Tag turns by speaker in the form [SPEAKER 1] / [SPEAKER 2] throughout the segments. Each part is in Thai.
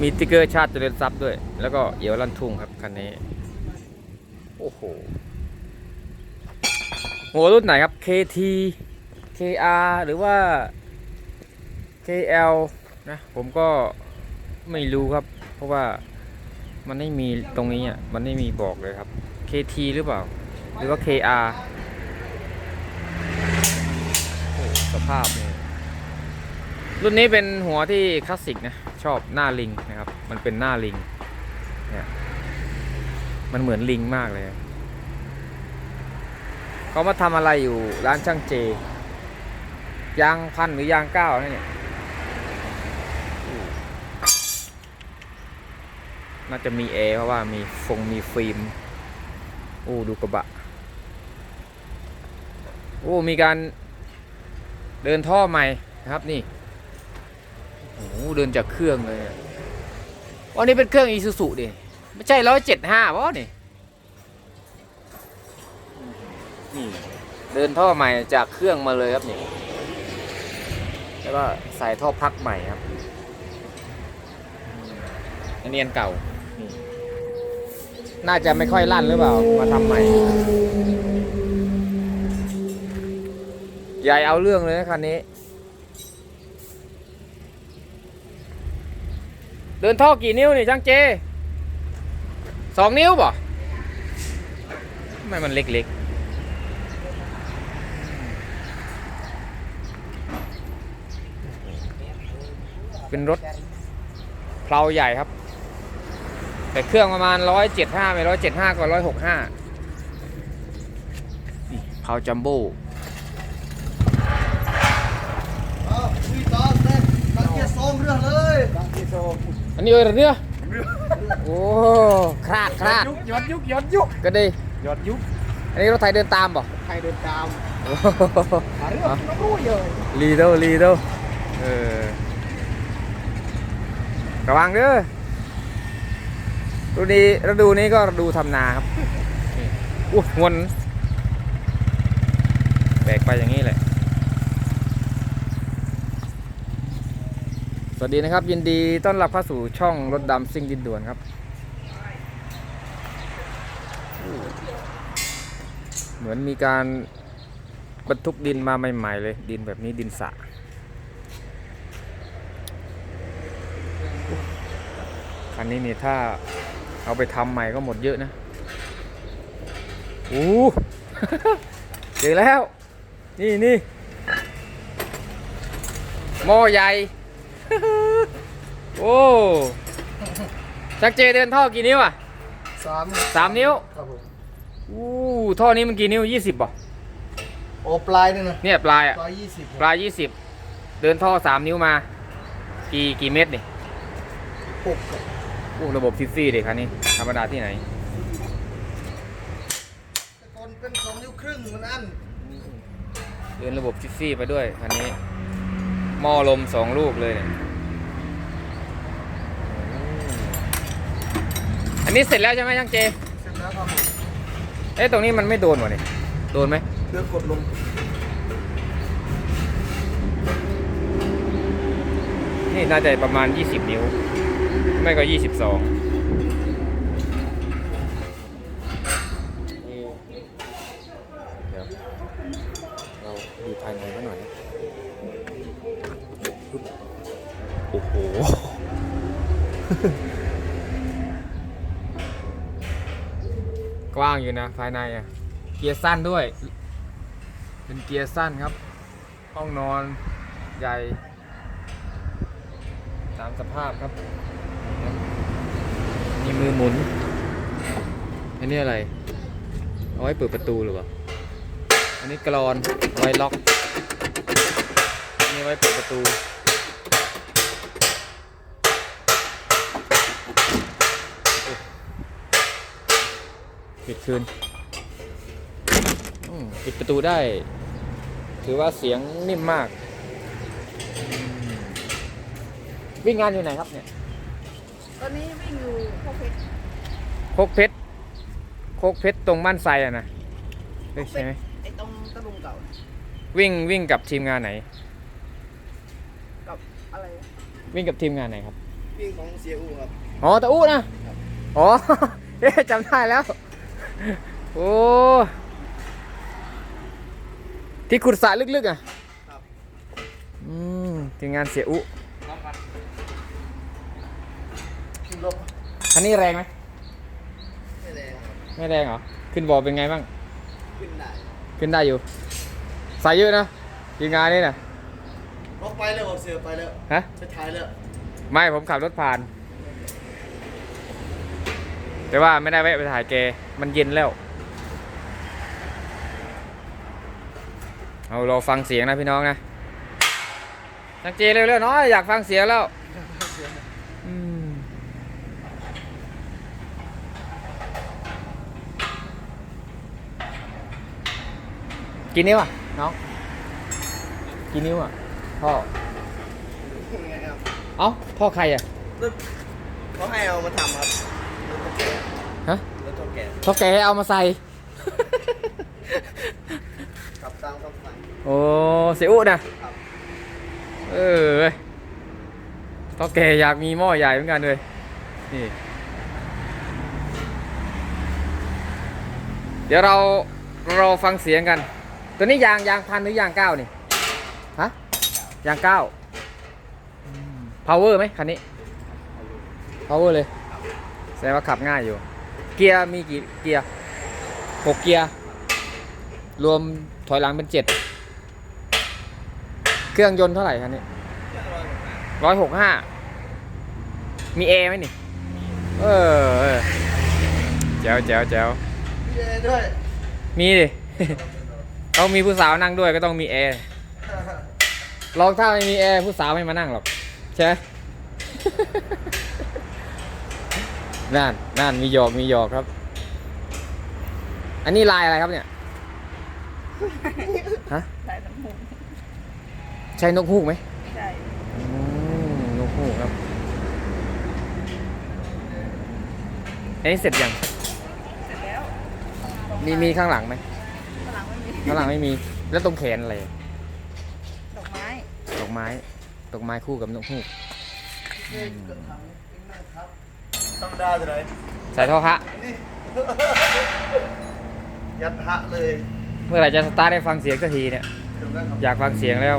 [SPEAKER 1] มีติ๊กเกอร์ชาติเจริญทรัพย์ด้วย แล้วก็เอียวลั่นทุ่งครับคันนี้ โอ้โหหัวรุ่นไหนครับ KT KR หรือว่า KL นะผมก็ไม่รู้ครับ เพราะว่ามันไม่มีตรงนี้อะมันไม่มีบอกเลยครับ KT หรือเปล่า หรือว่า KR สภาพเนี่ย รุ่นนี้เป็นหัวที่คลาสสิกนะชอบหน้าลิงนะครับ มันเป็นหน้าลิงเนี่ยมันเหมือนลิงมากเลยเขามาทำอะไรอยู่ร้านช่างเจยางพันหรือยางเก้าเนี่ยน่าจะมีแอร์เพราะว่ามีฟงมีฟิล์มโอ้ดูกระบะโอ้มีการเดินท่อใหม่นะครับนี่ โอ้เดินจากเครื่องเลยอะวันนี้เป็นเครื่องอีซูซูดิไม่ใช่ร้อยเจ็ดห้าวะนี่นี่เดินท่อใหม่จากเครื่องมาเลยครับนี่แล้วก็ใส่ท่อพักใหม่ครับอันนี้อันเก่านี่น่าจะไม่ค่อยลั่นหรือเปล่า มาทำใหม่ใหญ่เอาเรื่องเลยนะคันนี้ เดินท่อกี่นิ้วนี่ช่างเจสองนิ้วป่ะทำไมมันเล็กๆเป็นรถเพลาใหญ่ครับ แต่เครื่องประมาณร้อยเจ็ดห้าไปร้อยเจ็ดห้าก็ร้อยหกห้าเพลาจัมโบ้
[SPEAKER 2] เอาคุยต่อเต้นตะเกียบโซมเรื่องเลย
[SPEAKER 1] อันนี้เออเรือโอ้คลาดคลาด
[SPEAKER 2] ยุกยอดยุกยอดยุก
[SPEAKER 1] ก็ดี
[SPEAKER 2] ยอดยุก
[SPEAKER 1] อันนี้รถไทยเดินตามป่ะ
[SPEAKER 2] ใครเดินตาม
[SPEAKER 1] โอ้โห
[SPEAKER 2] หาเรื่องน้องรู้เลย
[SPEAKER 1] ลีโดลีโดเออระวังเด้อฤดูนี้ฤดูนี้ก็ฤดูทำนาครับนี่อู้งวนแบกไปอย่างนี้แหละ วัสดีนะครับ ยินดีต้อนรับเข้าสู่ช่องรถดำซิ่งดินด่วนครับ เหมือนมีการบรรทุกดินมาใหม่ ๆ เลย ดินแบบนี้ดินสะคันนี้นี่ถ้าเอาไปทำใหม่ก็หมดเยอะนะโอ้เจอแล้ว นี่นี่หม้อใหญ่ โอ้ชักเจเดินท่อกี่นิ้วอะ
[SPEAKER 2] สาม
[SPEAKER 1] สามนิ้ว
[SPEAKER 2] ครับผม
[SPEAKER 1] อู้ท่อนี้มันกี่นิ้วยี่สิบป่ะ
[SPEAKER 2] โอ้ปลายนี่นะ
[SPEAKER 1] เนี่ยปลายอะ
[SPEAKER 2] ปลายยี่สิบ
[SPEAKER 1] ปลายยี่สิบเดินท่อสามนิ้วมา กี่กี่เมตรนี่
[SPEAKER 2] หก
[SPEAKER 1] อู้ระบบซิซี่เด็กคันนี้ธรรมดาที่ไหน
[SPEAKER 2] แต่ก่อนเป็นสองนิ้วครึ่งมันอัน
[SPEAKER 1] เดินระบบซิซี่ไปด้วยคันนี้ หม้อลมสองลูกเลยเนี่ยอันนี้เสร็จแล้วใช่ไหมช่างเจ
[SPEAKER 2] เสร็จแล้วครับผม
[SPEAKER 1] เอ๊ะตรงนี้มันไม่โดนวะนี่โดนไหม
[SPEAKER 2] เลือกกดลง
[SPEAKER 1] นี่น่าจะประมาณ 20 นิ้ว ไม่ก็ 22างอยู่นะภายในอะเกียร์สั้นด้วย เป็นเกียร์สั้นครับ ห้องนอนใหญ่ ตามสภาพครับนี่มือหมุน อันนี้อะไร เอาไว้เปิดประตูหรือเปล่า อันนี้กรอนไว้ล็อก อันนี้ไว้เปิดประตู ปิดคืนอืมปิดประตูได้ ถือว่าเสียงนิ่มมาก วิ่งงานอยู่ไหนครับเนี่ย
[SPEAKER 3] ตอนนี้วิ่งอยู่พวกเพชร
[SPEAKER 1] โคกเพชรโคกเพชรตรงบ้านไซอะนะเอ้ยใช่ไหม
[SPEAKER 3] ไอ้ตรงตะลุงเก่า
[SPEAKER 1] วิ่งวิ่งกับทีมงานไหน
[SPEAKER 3] กับอะไร
[SPEAKER 1] วิ่งกับทีมงานไหนครับ
[SPEAKER 2] วิ่งของเสียอูครับ
[SPEAKER 1] อ๋อตะอู้นะ อ๋อเอ๊ะจำได้แล้ว โอ้ ที่ขุดสระลึกๆอะ
[SPEAKER 2] ครับ
[SPEAKER 1] อืมทีมงานเสียอุ
[SPEAKER 2] ขึ้นลบ
[SPEAKER 1] คันนี้แรงไหม
[SPEAKER 2] ไม่แรงครับ
[SPEAKER 1] ไม่แรงเหรอ ขึ้นบอเป็นไงบ้าง
[SPEAKER 2] ขึ้นได้
[SPEAKER 1] ขึ้นได้อยู่ใส่เยอะนะทีมงานนี่นะ
[SPEAKER 2] ลบไปแล้วบอกเสือไปแล้ว
[SPEAKER 1] ฮะ
[SPEAKER 2] ไปท้ายแล้ว
[SPEAKER 1] ไม่ผมขับรถผ่าน แต่ว่าไม่ได้แวะไปถ่ายแก มันเย็นแล้ว เอาเราฟังเสียงนะพี่น้องนะจังเจเร็วๆเนาะอยากฟังเสียงแล้วกี่นิ้วอะน้องกี่นิ้วอะพ่อเอ้าพ่อใครอะ
[SPEAKER 2] เขาให้เอามาทำครับ รถเท่าแก่
[SPEAKER 1] ฮะ
[SPEAKER 2] รถเท่าแก่
[SPEAKER 1] พ่อแกให้เอามาใส่
[SPEAKER 2] ขับตามคำสั่ง
[SPEAKER 1] โอ้เสียอุนะครับเออเว้ยพ่อแกอยากมีหม้อใหญ่เหมือนกันเลย นี่ เดี๋ยวเราเราฟังเสียงกัน ตัวนี้ยางยางพันหรือยางเก้านี่ ฮะ ยางเก้า power ไหมคันนี้ power เลย แสดงว่าขับง่ายอยู่ เกียร์มีกี่เกียร์หกเกียร์ รวมถอยหลังเป็นเจ็ดเครื่องยนต์เท่าไหร่คันนี้ร้อยหกห้ามีเอไหมนี่ เออเออแจ๋วแจ๋วแจ๋ว
[SPEAKER 2] พี่เอด้วย
[SPEAKER 1] มีดิต้องมีผู้สาวนั่งด้วยก็ต้องมีแอร์ลองถ้าไม่มีแอร์ผู้สาวไม่มานั่งหรอกใช่ ไหมนั่นนั่นมีหยอกมีหยอกครับ อันนี้ลายอะไรครับเนี่ยฮะ
[SPEAKER 3] ใส่น้ำมูก
[SPEAKER 1] ใช่นกฮูกไหม
[SPEAKER 3] ใช่
[SPEAKER 1] อืมนกฮูกครับอันนี้เสร็จยัง
[SPEAKER 3] เสร็จแล้ว
[SPEAKER 1] มีมีข้างหลังไหม
[SPEAKER 3] ฝรั่งไม่มี
[SPEAKER 1] ข้างหลังไม่มี แล้วตรงแขนอะไร
[SPEAKER 3] ดอกไม้
[SPEAKER 1] ดอกไม้ดอกไม้คู่กับนกฮูก
[SPEAKER 2] ธรรมดาจะไหน
[SPEAKER 1] ใส่ท่อพระ
[SPEAKER 2] นี่ ยัดฮะเลย
[SPEAKER 1] เมื่อไหร่จะสตาร์ทได้ฟังเสียงสักทีเนี่ย
[SPEAKER 2] ถึงแล้วครับ
[SPEAKER 1] อยากฟังเสียงแล้ว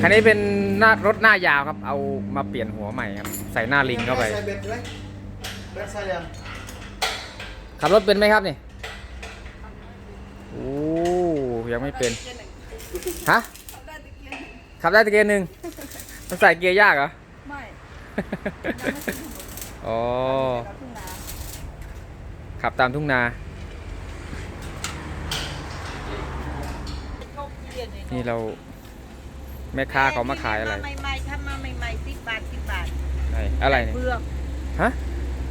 [SPEAKER 1] คันนี้เป็นหน้ารถหน้ายาวครับ เอามาเปลี่ยนหัวใหม่ครับ ใส่หน้าลิงเข้าไป
[SPEAKER 2] ใส่เบ็ดใช่ไหมเบ็ดใส่ยัง
[SPEAKER 1] ขับรถเป็นไหมครับนี่โอ้ยังไม่เป็น ฮะ
[SPEAKER 3] ได้ตะเกียง
[SPEAKER 1] ขับได้แต่เกียร์หนึ่งมันใส่เกียร์ยากเหรอ
[SPEAKER 3] ไม่
[SPEAKER 1] อ๋อ
[SPEAKER 3] เราทุ่ง นา
[SPEAKER 1] ขับตามทุ่งนา
[SPEAKER 3] เขาเรียนเลย
[SPEAKER 1] นี่เรา แม่ค้าเขามาขายอะไร
[SPEAKER 3] ใหม่ๆทำมาใหม่ๆสิบบาทสิบบาท
[SPEAKER 1] ไหนอะไรเนี่ย
[SPEAKER 3] เผือก
[SPEAKER 1] ฮะ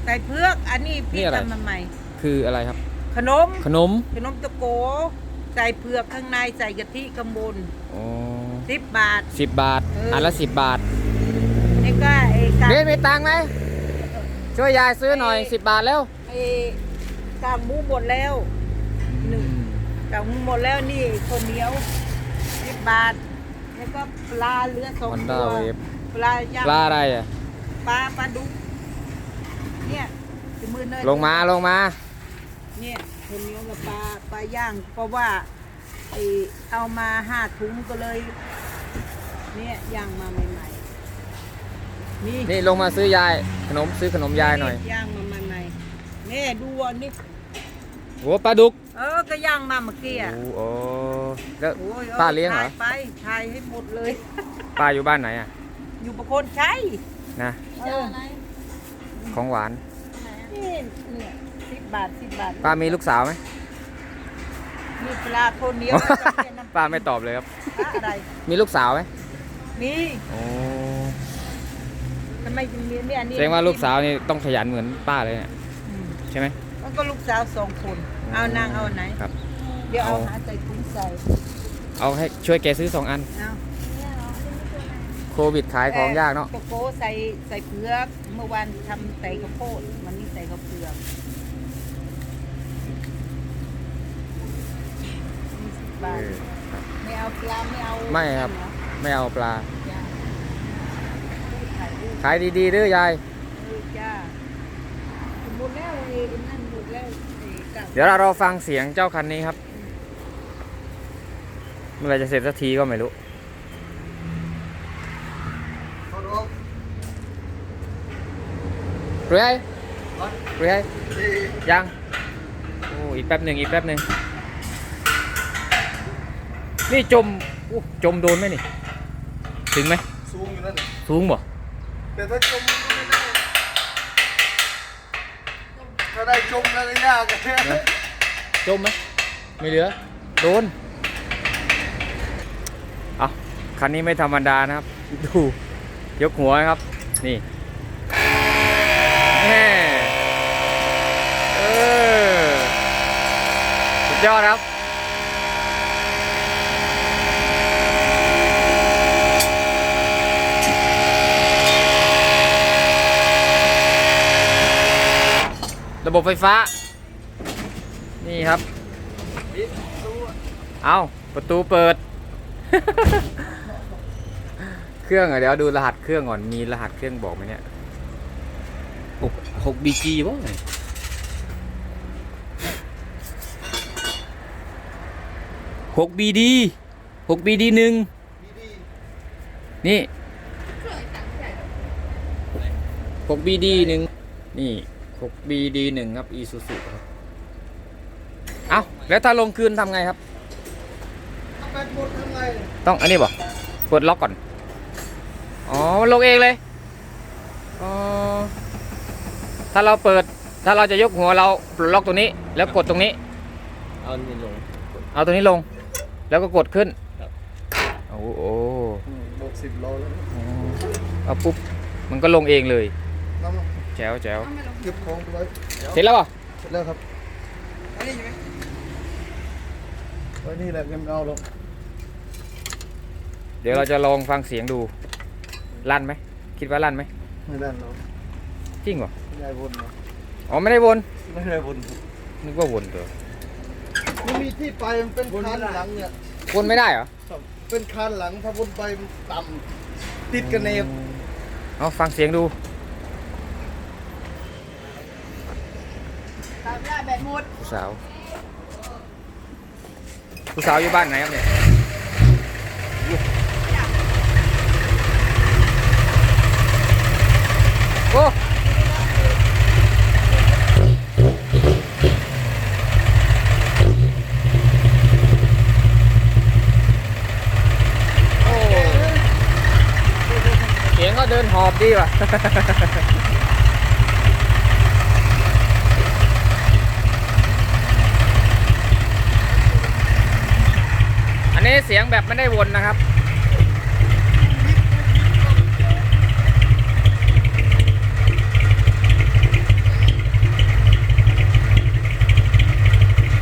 [SPEAKER 3] ใส่เผือกอันนี้
[SPEAKER 1] นี่
[SPEAKER 3] พี่
[SPEAKER 1] อะไร
[SPEAKER 3] ทำมาใหม่
[SPEAKER 1] คืออะไรครับ
[SPEAKER 3] ขนม
[SPEAKER 1] ขนม
[SPEAKER 3] ขนมตะโก ใส่เผือกข้างในใส่กะทิข้างบน
[SPEAKER 1] อ๋อ
[SPEAKER 3] สิบบาท
[SPEAKER 1] สิบบาท
[SPEAKER 3] เอออั
[SPEAKER 1] อันละสิบบาท
[SPEAKER 3] นี่ก็ไอ้กาง
[SPEAKER 1] เรียนมีตังค์ไหม ช่วยยายซื้อหน่อยสิบบาทแล้ว
[SPEAKER 3] ไอ้กางหมูหมดแล้วหนึ่งกางหมูหมดแล้วนี่คนเหนียวสิบบาทแล้วก็ปลาเหลือสอง
[SPEAKER 1] ฮอน
[SPEAKER 3] ตั
[SPEAKER 1] ด้าวเวฟ
[SPEAKER 3] ปลาย่าง
[SPEAKER 1] ปลาอะไรอะ
[SPEAKER 3] ปลาปลาดุกเนี่ยจะมือเนย
[SPEAKER 1] ลงมาลงมา
[SPEAKER 3] เนี่ยคนเหนียวกับปลาปลาย่างเพราะว่าไอเอามาห้าถุงก็เลย เนี่ยย่างมาใหม่ๆ นี่
[SPEAKER 1] นี่ลงมาซื้อยายขนมซื้อขนมยายหน่อย
[SPEAKER 3] ย่างมาใหม่ๆนี่ดูอันนี้
[SPEAKER 1] โอ้ปลาดุก
[SPEAKER 3] เออก็ย่างมาเมื่อกี้อะ
[SPEAKER 1] โอ้โอ้แล้ว
[SPEAKER 3] โอ้ย
[SPEAKER 1] ป้าเลี้ยงเหรอ
[SPEAKER 3] ถ่ไปถ่ายให้หมดเลย
[SPEAKER 1] ป้าอยู่บ้านไหนอะ
[SPEAKER 3] อยู่ประโคนชัย
[SPEAKER 1] นะ
[SPEAKER 3] เออ
[SPEAKER 1] ของหวาน
[SPEAKER 3] นี่เนี่ยสิบบาทสิบบาท
[SPEAKER 1] ป้ามีลูกสาวไหม
[SPEAKER 3] มีปลาคนเดียว
[SPEAKER 1] ป้าไม่ตอบเลยครับ
[SPEAKER 3] ปลาอะไร
[SPEAKER 1] มีลูกสาวไหม
[SPEAKER 3] มี
[SPEAKER 1] โอ้
[SPEAKER 3] ทำไมถึงมีเนี่ยอัน
[SPEAKER 1] แส
[SPEAKER 3] นี้
[SPEAKER 1] ดงว่าลูกสาวนี่ต้องขยันเหมือนป้าเลยเนี่ย
[SPEAKER 3] อืม
[SPEAKER 1] ใช่ไหม
[SPEAKER 3] มันก็ลูกสาวสองคน เอานางเอาไหน
[SPEAKER 1] ครับ
[SPEAKER 3] เดี๋ยวเอา
[SPEAKER 1] เอา
[SPEAKER 3] หาใส่ถุงใส่
[SPEAKER 1] เอาให้ช่วยแกซื้อสองอัน
[SPEAKER 3] เอา
[SPEAKER 1] โควิดขายของยากเนาะ
[SPEAKER 3] โกโก้ใส่ใส่เผือกเมื่อวานทำใส่ข้าวโพดมันนี่ใส่ข้าวเปลือกยี่สิบบาท
[SPEAKER 1] เออครับ
[SPEAKER 3] ไม่เอาปลาไม่เอา
[SPEAKER 1] ไม่ครับ
[SPEAKER 3] เหอ
[SPEAKER 1] ไม่เอาปลา
[SPEAKER 3] จ้ะถ่ายรูป
[SPEAKER 1] ขายดีๆเด้อยาย
[SPEAKER 3] เออจ้าหมดแล้วไอ้นั่นหมดแล้วไอ้กับ
[SPEAKER 1] เดี๋ยวเรารอฟังเสียงเจ้าคันนี้ครับ เมื่อไหรจะเสร็จสักทีก็ไม่รู้
[SPEAKER 2] ขอรบ
[SPEAKER 1] เรื่อย
[SPEAKER 2] วัด
[SPEAKER 1] เรื่อย
[SPEAKER 2] ดี
[SPEAKER 1] ยังโอ้อีกแป๊บหนึ่งอีกแป๊บหนึ่งนี่จมอู้จมโดนไหมนี่ ถึงไหม
[SPEAKER 2] สูงอยู่นั่น
[SPEAKER 1] สูงบ่
[SPEAKER 2] แต่ถ้าจมก็ไม่ได้ถ้าได้จมแล้วก็ยากอะ
[SPEAKER 1] จมไหมไม่เหลือ โดน เอาคันนี้ไม่ธรรมดานะครับ ดู ยกหัวครับ นี่แม่เออสุดยอดครับ ระบบไฟฟ้า นี่ครับ เอาประตูเปิด เครื่องอะเดี๋ยวดูรหัสเครื่องก่อน มีรหัสเครื่องบอกไหมเนี่ยหกหกบีจีป่ะหกบีดีหกบีดีหนึ่งนี่หกบีดีหนึ่งนี่ หกบีดีหนึ่งครับอีซูซูครับเอาแล้วถ้าลงคืนทำไงครับ
[SPEAKER 2] ๆถ้าแบตหมดทำไง
[SPEAKER 1] ต้องอันนี้บ่กดล็อกก่อน อ๋อมันลงเองเลย อ๋อ ถ้าเราเปิด ถ้าเราจะยกหัวเราปลดล็อกตรงนี้ แล้วกดตรงนี้
[SPEAKER 4] เอานี่ลง
[SPEAKER 1] เอาตัวนี้ลง แล้วก็กดขึ้น
[SPEAKER 4] ครับ
[SPEAKER 1] โอ้โห
[SPEAKER 2] หกสิบโลแล้วนะ
[SPEAKER 1] เอาปุ๊บ มันก็ลงเองเลย
[SPEAKER 2] น้ำมัน
[SPEAKER 1] แจ๋วแจ๋ว
[SPEAKER 2] เก็บของไปไว้
[SPEAKER 1] เสร็จแล้วป่ะ
[SPEAKER 2] เสร็จแล้วครับไว้นี่แหละเงินเอาลง
[SPEAKER 1] เดี๋ยวเราจะลองฟังเสียงดู ลั่นไหม คิดว่าลั่นไหม
[SPEAKER 2] ไม่ได้หรอก
[SPEAKER 1] จริงเหรอ
[SPEAKER 2] ไม่ได้วนนะ
[SPEAKER 1] อ๋อไม่ได้วน
[SPEAKER 2] ไม่ได้วน
[SPEAKER 1] นึกว่าวนตัว
[SPEAKER 2] มันมีที่ไปมันเป็นคานหลังเนี่ย
[SPEAKER 1] วนไม่ได้เหรอ
[SPEAKER 2] เป็นคานหลังถ้าวนไปมันต่ำติดกันเนบ
[SPEAKER 1] เอาฟังเสียงดู
[SPEAKER 3] ตามได้แบบหมด
[SPEAKER 1] ผู้สาว ผู้สาวอยู่บ้านไหนครับเนี่ยโอ้โอ้เสียงก็เดินหอบดีว่ะ อันนี้เสียงแบบไม่ได้วนนะครับ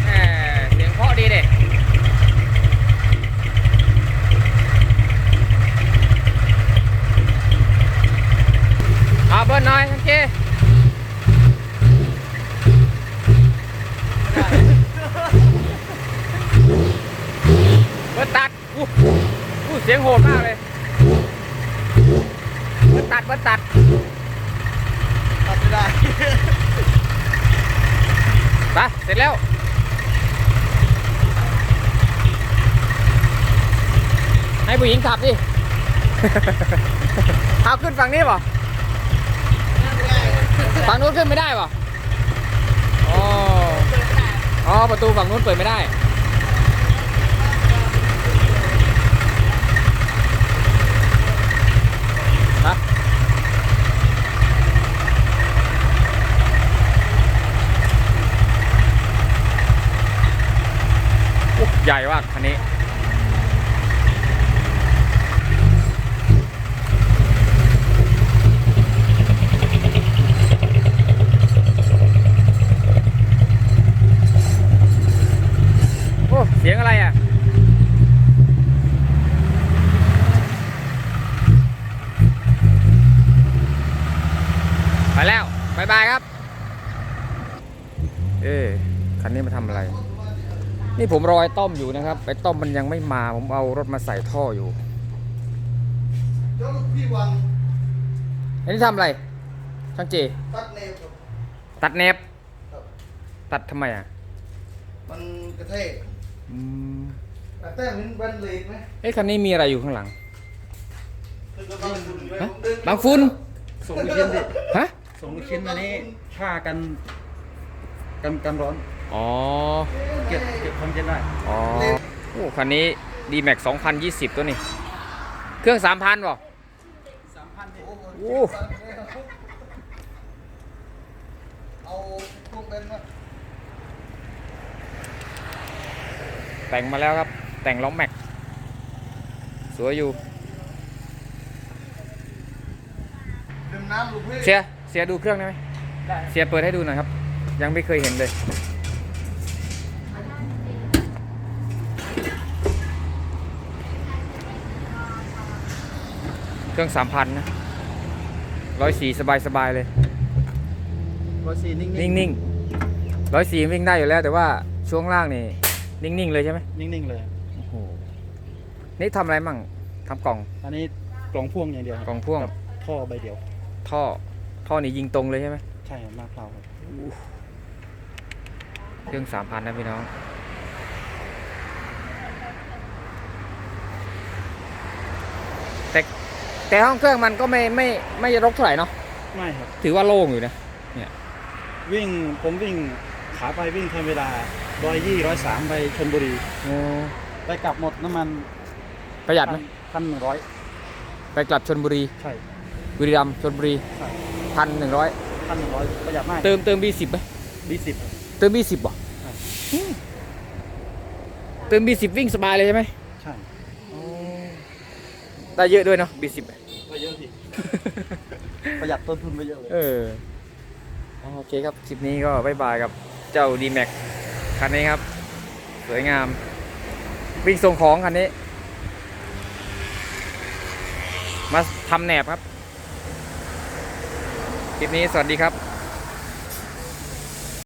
[SPEAKER 1] แหม่เสียงเพาะดีเด็เอาเบิ้ลหน่อยโอเค เบิ้ลตัดอู้อู้เสียงโหดมากเลยเบิ้ลตัดเบิ้ลตัด
[SPEAKER 2] ตัดไม่ได้
[SPEAKER 1] ไปเสร็จแล้วให้ผู้หญิงขับดิ เอาขึ้นฝั่งนี้ป่ะฝั่งนู้นขึ้นไม่ได้ป่ะอ๋ออ๋อประตูฝั่งนู้นเปิดไม่ได้ ใหญ่มากคันนี้ โอ้ เสียงอะไรอะ ไปแล้วบายบายครับ เอ๊ะคันนี้มาทำอะไร นี่ผมรอไอ้ต้อมอยู่นะครับไอ้ต้อมมันยังไม่มา ผมเอารถมาใส่ท่ออยู่
[SPEAKER 2] เจ้าลูกพี่วัง
[SPEAKER 1] อันนี้ทำอะไร ช่างเจ
[SPEAKER 2] ตัดเนวครับ
[SPEAKER 1] ตัดแนบ
[SPEAKER 2] ครับ
[SPEAKER 1] ตัดทำไมอะ
[SPEAKER 2] มันกระเทก
[SPEAKER 1] อืม
[SPEAKER 2] แต่แต่มันบันเลดไหม
[SPEAKER 1] เอ้คันนี้มีอะไรอยู่ข้างหลัง
[SPEAKER 2] คือก็บังฝุ่นไว้
[SPEAKER 1] ฮะ
[SPEAKER 2] ผมดึง
[SPEAKER 1] บางฟุ้น
[SPEAKER 4] ส่งลูกชิ้นดิ
[SPEAKER 1] ฮะ
[SPEAKER 4] ส่งลูกชิ้นอันนี้ผ้ากัน กันกันร้อน
[SPEAKER 1] อ๋อ
[SPEAKER 4] เก็บเก็บความเย็นได้
[SPEAKER 1] อ๋อ โอ้คันนี้ D-Max 2020 ตัวนี้ เครื่อง 3,000ป่ะ
[SPEAKER 4] สามพัน
[SPEAKER 2] โอ้โห
[SPEAKER 1] โอ้
[SPEAKER 2] เอาพวกเป็นมา
[SPEAKER 1] แต่งมาแล้วครับ แต่งล้อแม็ก สวยอยู่
[SPEAKER 2] ดื่มน้ำลูกพี่
[SPEAKER 1] เสีย เสียดูเครื่องได้ไหมเสียเปิดให้ดูหน่อยครับ ยังไม่เคยเห็นเลย เครื่องสามพันนะร้อยสี่สบายสบายๆเลย
[SPEAKER 4] ร้อยสี่นิ่ง
[SPEAKER 1] นิ่งๆร้อยสี่วิ่งได้อยู่แล้ว แต่ว่าช่วงล่างนี่นิ่งๆเลยใช่ไหม
[SPEAKER 4] นิ่งนิ่งๆเลย
[SPEAKER 1] โอ้โหนี่ทำอะไรมั่งทำกล่อง
[SPEAKER 4] อันนี้กล่องพ่วงอย่างเดียวครับ
[SPEAKER 1] กล่องพ่วง
[SPEAKER 4] กับท่อใบเดียว
[SPEAKER 1] ท่อท่อนี่ยิงตรงเลยใช่ไหม
[SPEAKER 4] ใช่ครับหน้าเพลาครับ
[SPEAKER 1] เครื่องสามพันนะพี่น้อง แต่ แต่ห้องเครื่องมันก็ไม่ไม่ไม่รกเท่าไหร่เนาะ
[SPEAKER 4] ไม่ครับ
[SPEAKER 1] ถือว่าโล่งอยู่นะ
[SPEAKER 4] วิ่งผมวิ่งขาไปวิ่งทำเวลาร้อยยี่ร้อยสามไปชลบุรีไปกลับหมดน้ำมัน
[SPEAKER 1] ประหยัดไหม
[SPEAKER 4] พันหนึ่งร้อย
[SPEAKER 1] ไปกลับชนบุรี
[SPEAKER 4] ใช่
[SPEAKER 1] บุรีรัมย์ชนบุรี
[SPEAKER 4] ใช่
[SPEAKER 1] พันหนึ่งร้อย
[SPEAKER 4] พันหนึ่งร้อยประหยัดมาก
[SPEAKER 1] เติมเติมบีสิบไหม
[SPEAKER 4] บีสิบ
[SPEAKER 1] เติมบีสิบบ่
[SPEAKER 4] ใช่
[SPEAKER 1] เติมบีสิบวิ่งสบายเลยใช่ไหม
[SPEAKER 4] ใช่
[SPEAKER 1] ได้เยอะด้วยเนาะบีสิบ
[SPEAKER 4] ไปเยอะทีประหยัดต้นทุนไปเยอะเลย
[SPEAKER 1] เอออ๋อโอเคครับคลิปนี้ก็บายบายกับเจ้า d m a x คันนี้ครับ สวยงาม วิ่งส่งของคันนี้ มาทำแหนบครับ คลิปนี้สวัสดีครับ